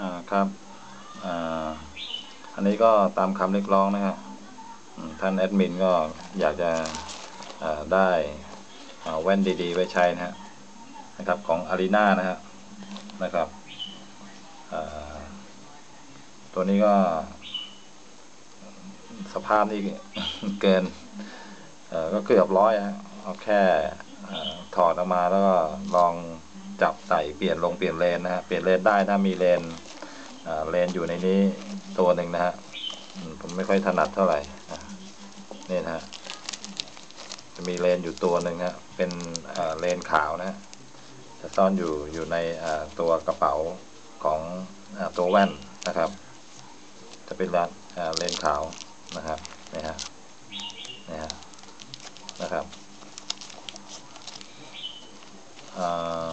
อ่าครับอ่าอันนี้ก็ตามคำเรียกร้องนะครับท่านแอดมินก็อยากจะได้แว่นดีๆ ไว้ใช้นะฮะนะครับของอารีนานะฮะนะครับตัวนี้ก็ สภาพนี่เกินก็เกือบร้อยฮะเอาแค่ถอดออกมาแล้วก็ลองจับใส่เปลี่ยนลงเปลี่ยนเลนนะฮะเปลี่ยนเลนได้ถ้ามีเลน เลนอยู่ในนี้ตัวหนึ่งนะฮะผมไม่ค่อยถนัดเท่าไหร่นี่นะฮะจะมีเลนอยู่ตัวหนึ่งนะฮะเป็นเลนขาวนะจะซ่อนอยู่อยู่ในตัวกระเป๋าของอตัวแว่นนะครับ จะเป็นเลนขาวนะครับนี่ฮะนี่ฮะนะครับอ่า